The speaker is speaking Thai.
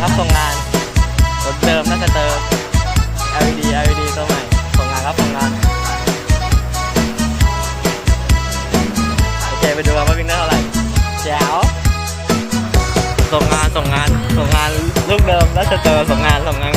ครับส่งงานรถเดิมน่าจะเติม LED LED ตัวใหม่ส่งงานครับส่งงานโอเคไปดูกัว่าวิ่งได้เท่าไหร่แจ๋วส่งงานส่งงานส่งงานลูกเดิมน่าจะเติมส่งงานส่งงาน